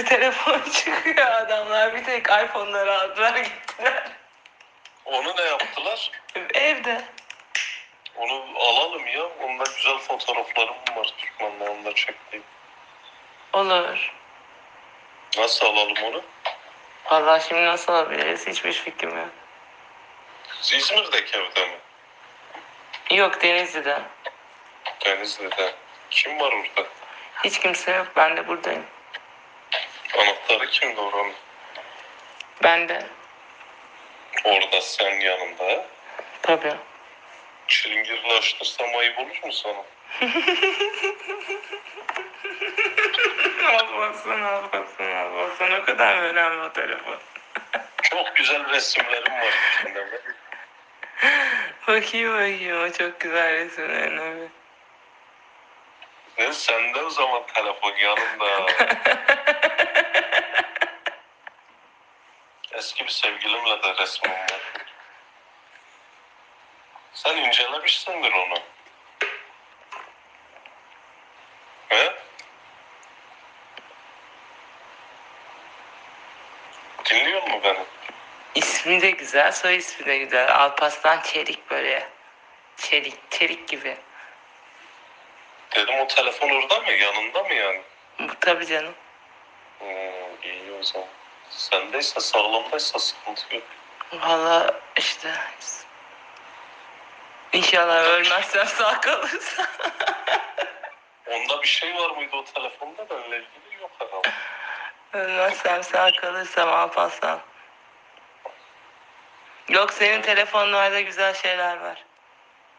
sürü telefon çıkıyor adamlar. Bir tek iPhone'ları aldılar gittiler. Onu ne yaptılar? Evde. Onu alalım ya. Onda güzel fotoğraflarım var Türkmen'le onda çektiğim. Olur. Nasıl alalım onu? Vallahi şimdi nasıl alabiliriz hiçbir fikrim yok. İzmir'deki evde mi? Yok Denizli'de. Denizli'de. Kim var orada? Hiç kimse yok. Ben de buradayım. Anahtarı kimde oranın? Ben de. Orada sen yanında. Tabii. Çilingirle açtırsam ayıp olur mu sana? Almasın almasın almasın. O kadar önemli o telefon? Çok güzel resimlerim var içinde. Bakayım bakayım o çok güzel resimlerin abi. Ne sende o zaman telefon yanında. Eski bir sevgilimle de resmim var. Sen incelemişsindir onu. He? Dinliyor mu beni? İsmi de güzel, soy ismi de güzel. Alpaslan Çelik böyle. Çelik, çelik gibi. Dedim o telefon orada mı? Yanında mı yani? Tabii canım. Hmm, iyi o zaman. Sendeyse sağlamdaysa sıkıntı yok. Valla işte. İnşallah ölmezsem sağ kalırsa. Onda bir şey var mıydı o telefonda? Benimle ilgili yok herhalde. Ölmezsem sağ kalırsam Alpaslan. Yok senin telefonlarda güzel şeyler var.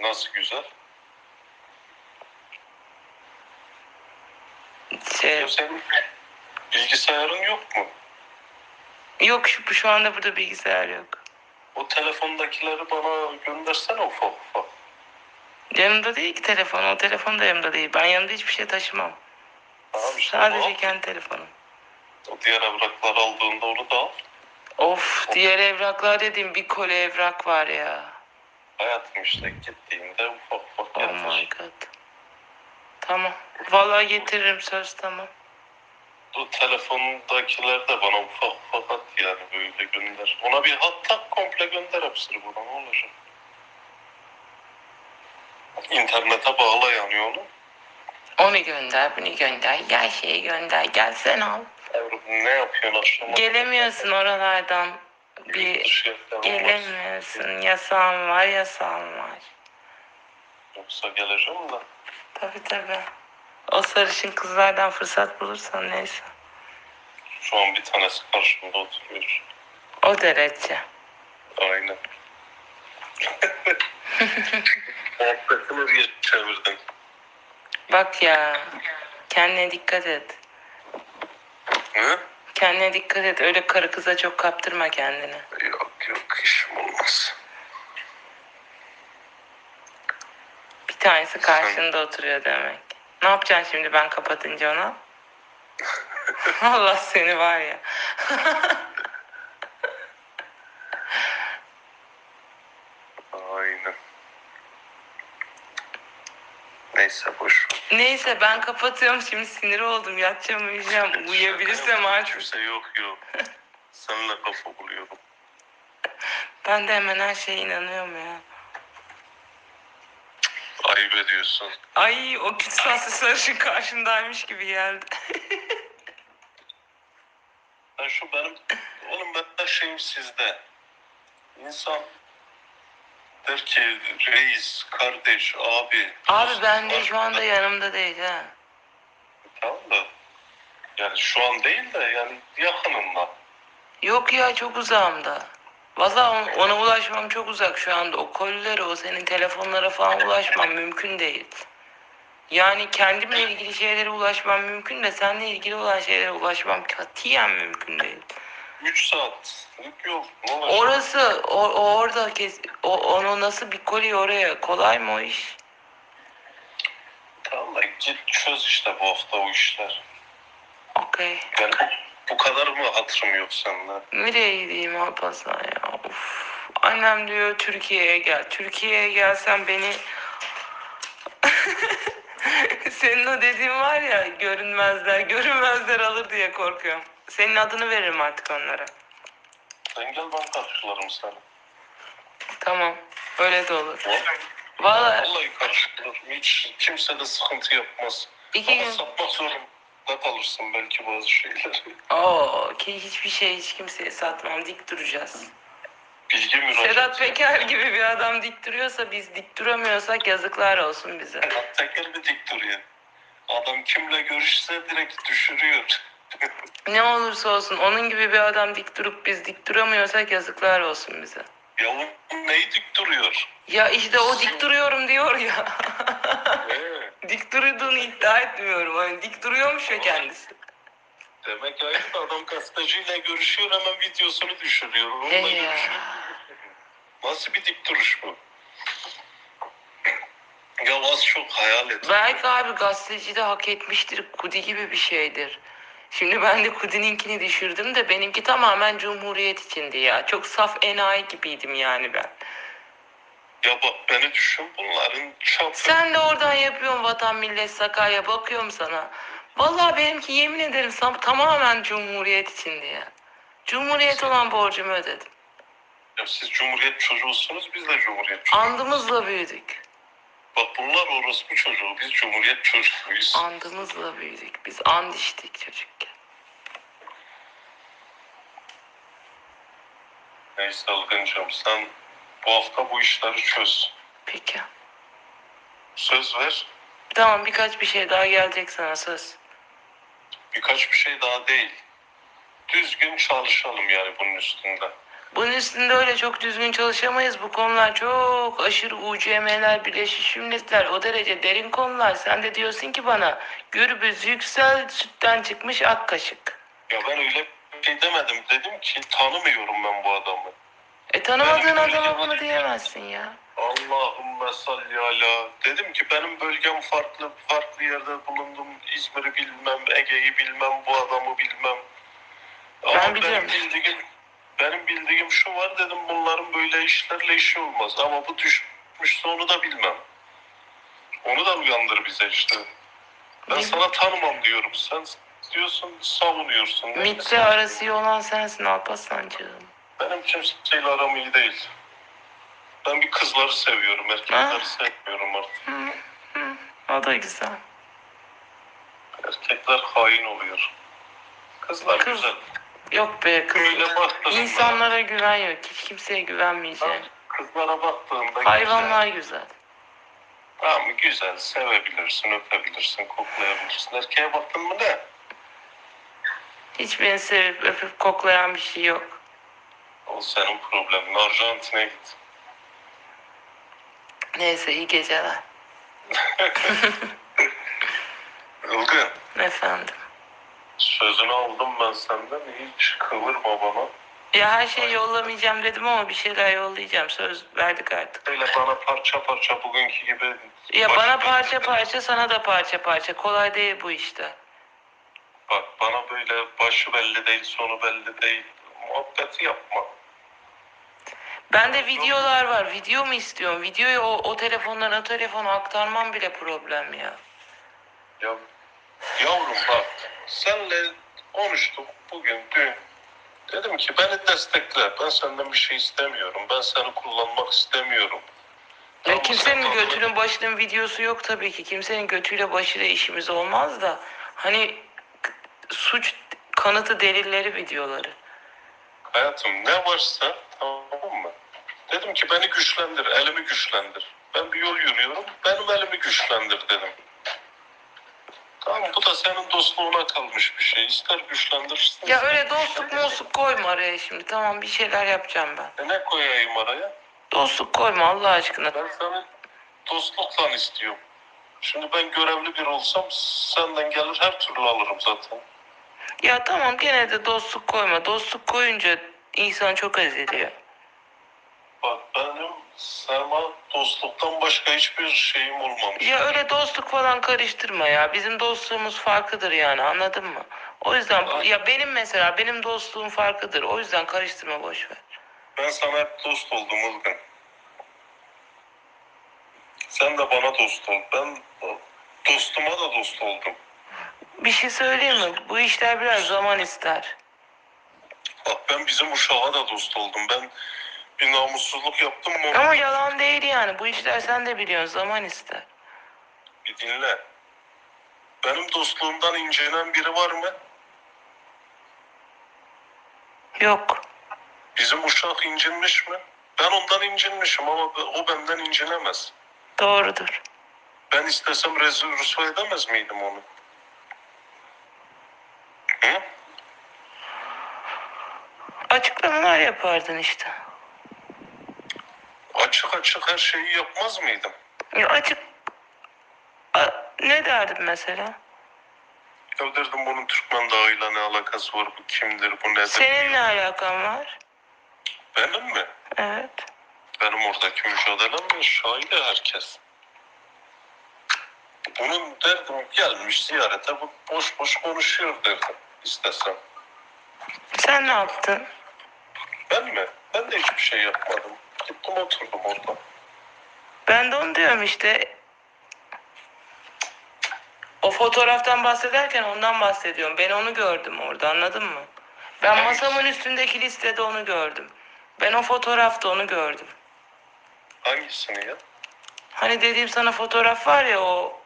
Nasıl güzel? Şey, Ya senin bilgisayarın yok mu? Yok şu, şu anda burada bilgisayar yok. O telefondakileri bana göndersene ufak ufak. Yanımda değil ki telefon. O telefon da yanımda değil. Ben yanımda hiçbir şey taşımam. Tamam işte Sadece al. kendi telefonum. O diğer evrakları aldığında onu da al. Of diğer evraklar dediğim bir kole evrak var ya. Hayatım işte gittiğinde ufak ufak Oh my getir. god. Tamam. Vallahi getiririm söz tamam. O telefondakiler de bana ufak ufak at yani böyle gönder. Ona bir hat tak komple gönder hepsini buna ne olacak? İnternete bağla yani onu. Onu gönder, bunu gönder, gel şeyi gönder, gel sen al. Yavrum ne yapıyorsun akşama? Gelemiyorsun oralardan. Bir gelemiyorsun. Yasağın var, yasağın var. Yoksa geleceğim de. Tabii tabii. O sarışın kızlardan fırsat bulursan neyse. Şu an bir tanesi karşımda oturuyor. O derece. Aynen. Muhabbetini bir çevirdin. Bak ya. Kendine dikkat et. Hı? Kendine dikkat et. Öyle karı kıza çok kaptırma kendini. Yok yok işim olmaz. Bir tanesi karşında oturuyor demek. Ne yapacaksın şimdi ben kapatınca ona? Allah seni var ya. Aynen. Neyse boş. Neyse ben kapatıyorum şimdi sinir oldum. Yatacağım uyuyacağım. Uyuyabilirsem artık. Kimse yok yok. Seninle kafa buluyorum. Ben de hemen her şeye inanıyorum ya. Ayıp ediyorsun. Ay o saslı sarışın karşımdaymış gibi geldi. Ben şu benim... Oğlum ben her şeyim sizde. İnsan der ki reis, kardeş, abi. Abi ben de şu anda yanımda değil ha. Tamam da yani şu an değil de yani yakınında. Yok ya çok uzağımda. Valla on- ona ulaşmam çok uzak şu anda. O kollere, o senin telefonlara falan ulaşmam mümkün değil. Yani kendimle ilgili şeylere ulaşmam mümkün de seninle ilgili olan şeylere ulaşmam katiyen mümkün değil. 3 saat yol. Ne olacak? Orası, o, o orada kes, o, onu nasıl bir koli oraya kolay mı o iş? Tamam da git çöz işte bu hafta o işler. Okey. Yani bu kadar mı hatırım yok sende? Nereye gideyim Alparslan ya? Uf. Annem diyor Türkiye'ye gel. Türkiye'ye gelsen beni Senin o dediğin var ya görünmezler, görünmezler alır diye korkuyorum. Senin adını veririm artık onlara. Sen gel ben karşılarım seni. Tamam. Öyle de olur. Vallahi, Vallahi karşılarım. Hiç kimse de sıkıntı yapmaz. iki Ama gün... satmak zorunda kalırsın belki bazı şeyleri. Oo ki hiçbir şey hiç kimseye satmam. Dik duracağız. Bilgi müracaat. Sedat Peker gibi bir adam dik duruyorsa biz dik duramıyorsak yazıklar olsun bize. Sedat Peker bir dik duruyor. Adam kimle görüşse direkt düşürüyor. Ne olursa olsun onun gibi bir adam dik durup biz dik duramıyorsak yazıklar olsun bize. ya o neyi dik duruyor? Ya işte o dik duruyorum diyor ya. Ee, dik durduğunu iddia etmiyorum. Hani dik duruyormuş ya kendisi. demek aynı adam gazeteciyle görüşüyor hemen videosunu düşürüyor. Onunla ya. görüşüyor. Nasıl bir dik duruş bu? Ya az çok hayal et. Belki abi gazeteci de hak etmiştir. Kudi gibi bir şeydir. Şimdi ben de Kudi'ninkini düşürdüm de benimki tamamen Cumhuriyet içindi ya. Çok saf enayi gibiydim yani ben. Ya bak beni düşün bunların çapı. Sen de oradan yapıyorsun vatan millet Sakarya bakıyorum sana. Vallahi benimki yemin ederim sam- tamamen Cumhuriyet içindi ya. Cumhuriyet olan borcumu ödedim. Ya siz Cumhuriyet çocuğusunuz biz de Cumhuriyet çocuğu. Andımızla büyüdük. Bak bunlar orospu çocuğu biz Cumhuriyet çocuğuyuz. Andımızla büyüdük. Biz and içtik çocukken. Neyse Ilgıncığım sen bu hafta bu işleri çöz. Peki. Söz ver. Tamam birkaç bir şey daha gelecek sana söz. Birkaç bir şey daha değil. Düzgün çalışalım yani bunun üstünde. Bunun üstünde öyle çok düzgün çalışamayız. Bu konular çok aşırı UCM'ler, Birleşmiş Milletler o derece derin konular. Sen de diyorsun ki bana gürbüz yüksel sütten çıkmış ak kaşık. Ya ben öyle şey demedim. Dedim ki tanımıyorum ben bu adamı. E tanımadığın adama bunu diyemezsin ya. Allahümme salli ala. Dedim ki benim bölgem farklı, farklı yerde bulundum. İzmir'i bilmem, Ege'yi bilmem, bu adamı bilmem. Ama Ben biliyorum. benim bildiğim, benim bildiğim şu var dedim bunların böyle işlerle işi olmaz. Ama bu düşmüşse onu da bilmem. Onu da uyandır bize işte. Ben Ne- sana tanımam diyorum. Sen diyorsun savunuyorsun. MIT'le arası iyi olan sensin Alpaslancığım. Benim kimseyle aram iyi değil. Ben bir kızları seviyorum, erkekleri Ah. sevmiyorum artık. Hı, hı, o da güzel. Erkekler hain oluyor. Kızlar Kız- güzel. Yok be kız. Öyle baktığında, İnsanlara güven yok. Hiç kimseye güvenmeyeceğim. kızlara baktığında Hayvanlar güzel. güzel. Tamam güzel, sevebilirsin, öpebilirsin, koklayabilirsin. Erkeğe baktın mı ne? Hiç beni sevip öpüp koklayan bir şey yok. Senin problemin. Arjantin'e git. Neyse iyi geceler. Ilgın, Efendim. sözünü aldım ben senden. Hiç kıvırma bana. Ya her şeyi yollamayacağım dedim ama bir şeyler yollayacağım. Söz verdik artık. Öyle bana parça parça bugünkü gibi... Ya bana parça parça sana da parça parça. Kolay değil bu işte. Bak bana böyle başı belli değil, sonu belli değil. Muhabbeti yapma. Bende videolar var. Video mu istiyorum? Videoyu o, o telefondan o telefona aktarmam bile problem ya. Ya, yavrum bak, senle konuştuk bugün, dün. Dedim ki beni destekle. Ben senden bir şey istemiyorum. Ben seni kullanmak istemiyorum. Ya Tamam, kimsenin sen- götünün başının videosu yok tabii ki. Kimsenin götüyle başıyla işimiz olmaz da. Hani k- suç kanıtı delilleri videoları. Hayatım ne varsa tamam mı? Dedim ki beni güçlendir, elimi güçlendir. Ben bir yol yürüyorum, benim elimi güçlendir dedim. Tamam bu da senin dostluğuna kalmış bir şey. İster güçlendirsin. Ya öyle dostluk mostluk koyma araya şimdi. Tamam bir şeyler yapacağım ben. E ne koyayım araya? Dostluk koyma Allah aşkına. Ben seni dostlukla istiyorum. Şimdi ben görevli bir olsam senden gelir her türlü alırım zaten. Ya tamam gene de dostluk koyma. Dostluk koyunca insan çok eziliyor. Bak benim sana dostluktan başka hiçbir şeyim olmamış. Ya öyle dostluk falan karıştırma ya. Bizim dostluğumuz farklıdır yani anladın mı? O yüzden ya benim mesela benim dostluğum farklıdır. O yüzden karıştırma boş ver. Ben sana hep dost oldum Ilgın. Sen de bana dost ol. Ben Dostuma da dost oldum. Bir şey söyleyeyim mi? Bu işler biraz zaman ister. Bak ben bizim uşağa da dost oldum. Ben bir namussuzluk yaptım mı? Ama yalan değil yani. Bu işler sen de biliyorsun zaman ister. Bir dinle. Benim dostluğumdan incinen biri var mı? Yok. Bizim uşak incinmiş mi? Ben ondan incinmişim ama o benden incinemez. Doğrudur. Ben istesem rezil rüsva edemez miydim onu? Hı? Açıklamalar yapardın işte. Açık açık her şeyi yapmaz mıydım? Ya açık... A- ne derdin mesela? Ya derdim bunun Türkmen dağıyla ne alakası var? Bu kimdir? Bu nedir? Senin ne alakan var? Benim mi? Evet. Benim oradaki mücadelemle şahide herkes. Bunun derdim gelmiş ziyarete bu boş boş konuşuyor derdim istesem. Sen ne yaptın? Ben mi? Ben de hiçbir şey yapmadım. Gittim oturdum orada. Ben de onu diyorum işte. O fotoğraftan bahsederken ondan bahsediyorum. Ben onu gördüm orada anladın mı? Ben masamın üstündeki listede onu gördüm. Ben o fotoğrafta onu gördüm. Hangisini ya? Hani dediğim sana fotoğraf var ya o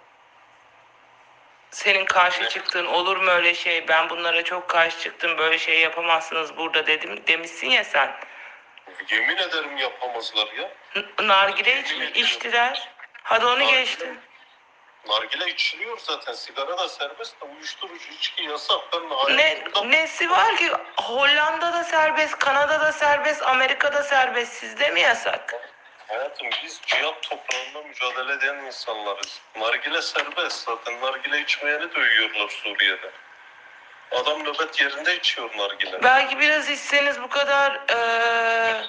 senin karşı Ne? çıktığın olur mu öyle şey ben bunlara çok karşı çıktım böyle şey yapamazsınız burada dedim demişsin ya sen. Yemin ederim yapamazlar ya. Nargile iç, içtiler. Hadi onu Nargile geçtim. Nargile içiliyor zaten. Sigara da serbest de uyuşturucu içki yasak. Ben Ne, hayatımda nesi var ki Hollanda'da serbest, Kanada'da serbest, Amerika'da serbest sizde mi yasak? Hayatım biz cihat toprağında mücadele eden insanlarız. Nargile serbest zaten. Nargile içmeyeni dövüyorlar Suriye'de. Adam nöbet yerinde içiyor nargile. Belki biraz içseniz bu kadar eee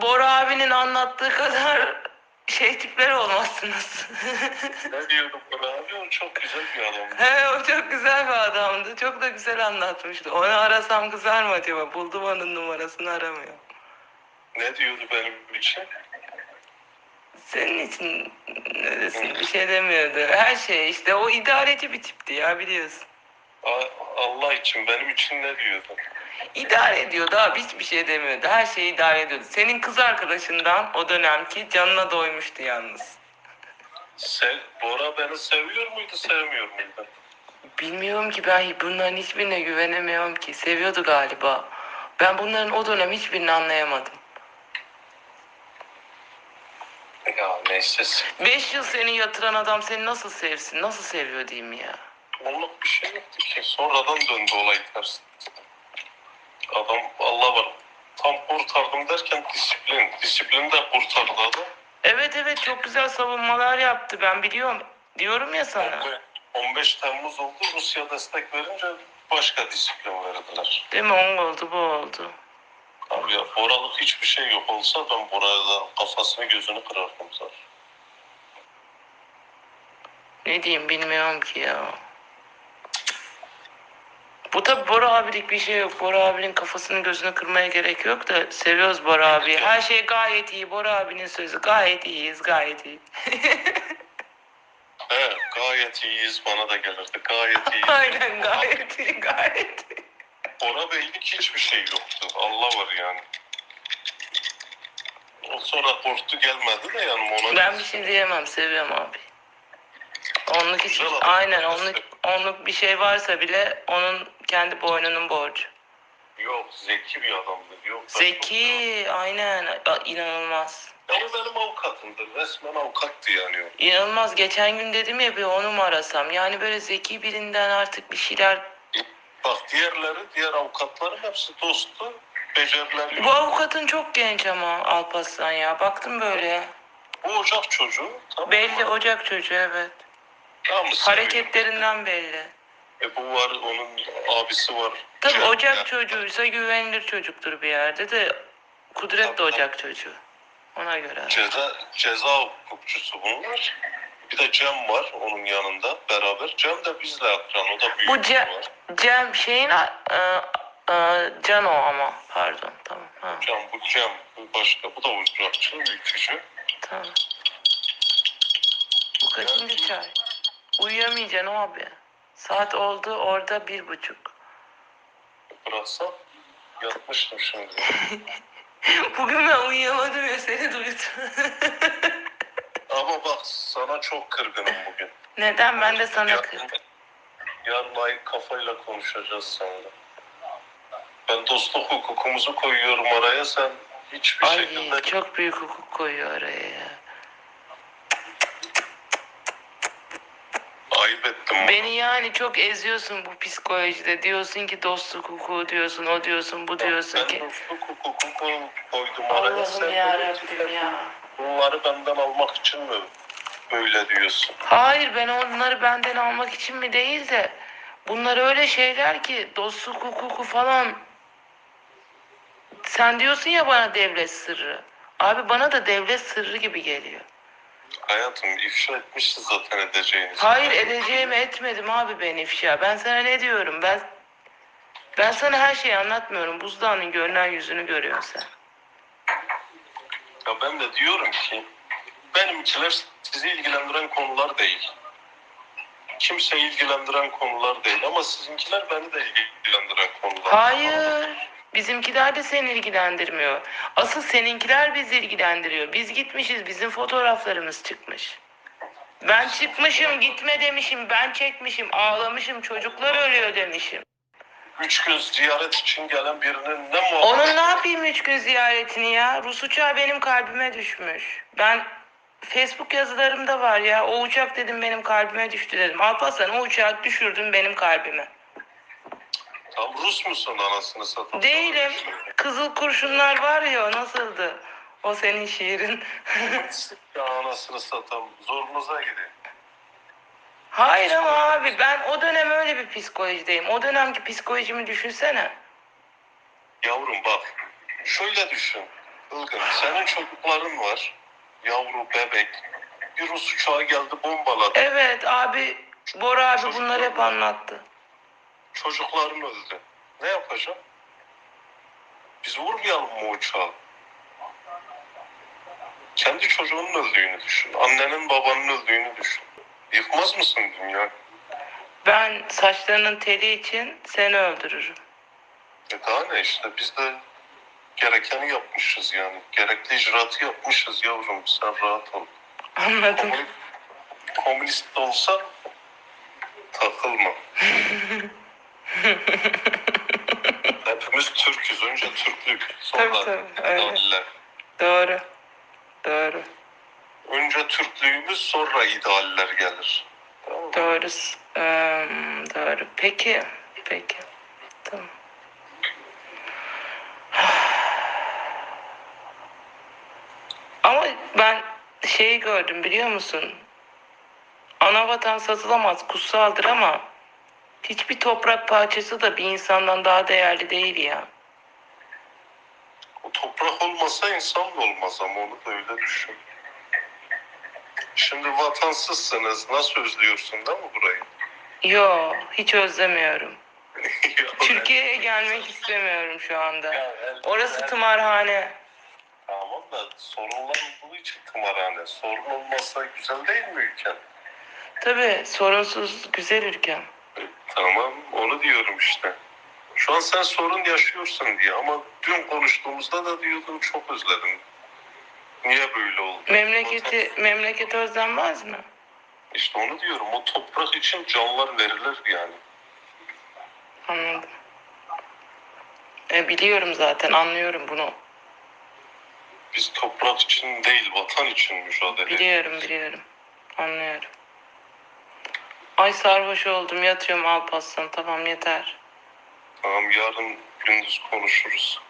Bora abinin anlattığı kadar şey tipler olmazsınız. Ne diyordum bana abi? O çok güzel bir adam. He o çok güzel bir adamdı. Çok da güzel anlatmıştı. Onu arasam kızar mı acaba? Buldum onun numarasını aramıyor. Ne diyordu benim için? Senin için ne desin bir şey demiyordu. Her şey işte o idareci bir tipti ya biliyorsun. A- Allah için benim için ne diyordu? İdare ediyordu abi hiçbir şey demiyordu. Her şeyi idare ediyordu. Senin kız arkadaşından o dönemki canına doymuştu yalnız. Sev, Bora beni seviyor muydu, sevmiyor muydu? Bilmiyorum ki ben bunların hiçbirine güvenemiyorum ki. Seviyordu galiba. Ben bunların o dönem hiçbirini anlayamadım. Ya neyse. Beş yıl seni yatıran adam seni nasıl sevsin? Nasıl seviyor diyeyim ya. Onluk bir şey yoktu ki. Sonradan döndü olay ters. Adam Allah var. Tam kurtardım derken disiplin. Disiplin de kurtardı adam. Evet evet çok güzel savunmalar yaptı ben biliyorum. Diyorum ya sana. 15 Temmuz oldu. Rusya destek verince başka disiplin verdiler. Değil mi? O oldu bu oldu. Abi ya Boralık hiçbir şey yok olsa ben Bora'ya da kafasını gözünü kırardım zaten. Ne diyeyim bilmiyorum ki ya. Bu tabi Bora abilik bir şey yok. Bora abinin kafasını gözünü kırmaya gerek yok da seviyoruz Bora abiyi. Her şey gayet iyi. Bora abinin sözü gayet iyiyiz gayet iyi. He gayet iyiyiz bana da gelirdi. Gayet iyiyiz. Aynen gayet iyi gayet iyi. Bora belli ki hiçbir şey yoktu. Allah var yani. O sonra korktu gelmedi de yani ona... Ben bir şey diyemem seviyorum abi. Onluk Güzel adam. aynen onluk, onluk bir şey varsa bile onun kendi boynunun borcu. Yok zeki bir adamdı. Yok, Zeki aynen A- inanılmaz. o benim avukatımdır. Resmen avukattı yani. İnanılmaz geçen gün dedim ya bir onu mu arasam yani böyle zeki birinden artık bir şeyler Bak diğerleri, diğer avukatların hepsi dostu. Becerileri yok. Bu avukatın çok genç ama Alparslan ya baktım böyle. Bu ocak çocuğu. Tamam Belli mı? ocak çocuğu evet. Seviyor. Hareketlerinden belli. E bu var, onun abisi var. Tabii Cem ocak ya. çocuğuysa güvenilir çocuktur bir yerde de Kudret de Tabii, ocak çocuğu. Ona göre. Ceza, ceza hukukçusu bunlar. Bir de Cem var onun yanında beraber. Cem de bizle akran. O da büyük Bu Cem, var. Cem şeyin a- e, e, Can o ama pardon tamam ha, Cem bu Cem. Bu başka. Bu da ocakçı, ülkücü. tamam. Bu kaçıncı çay? Uyuyamayacaksın abi. Saat oldu orada bir buçuk. Bıraksam yatmıştım şimdi. Bugün ben uyuyamadım ya seni duydum. Ama bak sana çok kırgınım bugün. Neden ben de sana Yarın- kırdım? Yarın ayık kafayla konuşacağız seninle. Ben dostluk hukukumuzu koyuyorum araya sen hiçbir şekilde Ay çok büyük hukuk koyuyor oraya ya. Ayıp ettim. Beni yani çok eziyorsun bu psikolojide. Diyorsun ki dostluk hukuku diyorsun, o diyorsun, bu diyorsun ben ki. dostluk hukuku koy- koydum araya. Allah'ım ya dedin ki, Rabbim ya. Bunları benden almak için mi böyle diyorsun? Hayır ben onları benden almak için mi değil de bunlar öyle şeyler ki dostluk hukuku falan. Sen diyorsun ya bana devlet sırrı. Abi bana da devlet sırrı gibi geliyor. Hayatım ifşa etmişiz zaten edeceğinizi. Hayır edeceğimi etmedim abi ben ifşa. Ben sana ne diyorum? Ben ben sana her şeyi anlatmıyorum. Buzdağının görünen yüzünü görüyorsun sen. Ya ben de diyorum ki benimkiler sizi ilgilendiren konular değil. Kimseyi ilgilendiren konular değil ama sizinkiler beni de ilgilendiren konular. Hayır. Bizimkiler de seni ilgilendirmiyor. Asıl seninkiler bizi ilgilendiriyor. Biz gitmişiz, bizim fotoğraflarımız çıkmış. Ben çıkmışım, gitme demişim, ben çekmişim, ağlamışım, çocuklar ölüyor demişim. Üç göz ziyaret için gelen birinin ne Onun muhabbeti? ne yapayım üç gün ziyaretini ya? Rus uçağı benim kalbime düşmüş. Ben Facebook yazılarımda var ya. O uçak dedim benim kalbime düştü dedim. Alparslan o uçağı düşürdün benim kalbime. Tam Rus musun anasını satayım? Değilim. Kızıl kurşunlar var ya nasıldı? O senin şiirin. ya anasını satam. Zorunuza gidin. Hayır ama abi ben o dönem öyle bir psikolojideyim. O dönemki psikolojimi düşünsene. Yavrum bak. Şöyle düşün. Ilgın senin çocukların var. Yavru bebek. Bir Rus uçağı geldi bombaladı. Evet abi Bora abi bunları hep anlattı. Çocukların öldü. Ne yapacağım? Biz vurmayalım mı uçağı? Kendi çocuğunun öldüğünü düşün. Annenin babanın öldüğünü düşün. Yıkmaz mısın dünya? Ben saçlarının teli için seni öldürürüm. E daha ne işte biz de gerekeni yapmışız yani. Gerekli icraatı yapmışız yavrum. Sen rahat ol. Anladım. Komünist, komünist de olsan takılma. Hepimiz Türk'üz. Önce Türklük, sonra Tabii, tabii, öyle. idealler. Doğru. Doğru. Önce Türklüğümüz sonra idealler gelir. Tamam mı? Doğru. Eee, doğru. Peki. Peki. Tamam. Ama ben şeyi gördüm biliyor musun? Ana vatan satılamaz, kutsaldır ama hiçbir toprak parçası da bir insandan daha değerli değil ya. O toprak olmasa insan da olmaz ama onu da öyle düşün. Şimdi vatansızsınız. Nasıl özlüyorsun değil mi burayı? Yo, hiç özlemiyorum. Türkiye'ye gelmek istemiyorum şu anda. Ya el- Orası tımarhane. Tamam da sorunlar olduğu için tımarhane. Sorun olmasa güzel değil mi ülken? Tabii sorunsuz güzel ülkem. Tamam onu diyorum işte. Şu an sen sorun yaşıyorsun diye ama dün konuştuğumuzda da diyordun çok özledim. Niye böyle oldu? Memleketi memleket özlenmez mi? İşte onu diyorum o toprak için canlar verilir yani. Anladım. E, biliyorum zaten anlıyorum bunu. Biz toprak için değil vatan için mücadele ediyoruz. Biliyorum biliyorum. Anlıyorum. Ay sarhoş oldum yatıyorum Alparslan tamam yeter. Tamam yarın gündüz konuşuruz.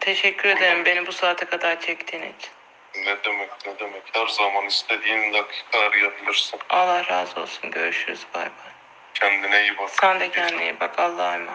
Teşekkür ederim beni bu saate kadar çektiğin için. Ne demek ne demek her zaman istediğin dakika arayabilirsin. Allah razı olsun görüşürüz bay bay. Kendine iyi bak. Sen de kendine iyi bak Allah'a emanet.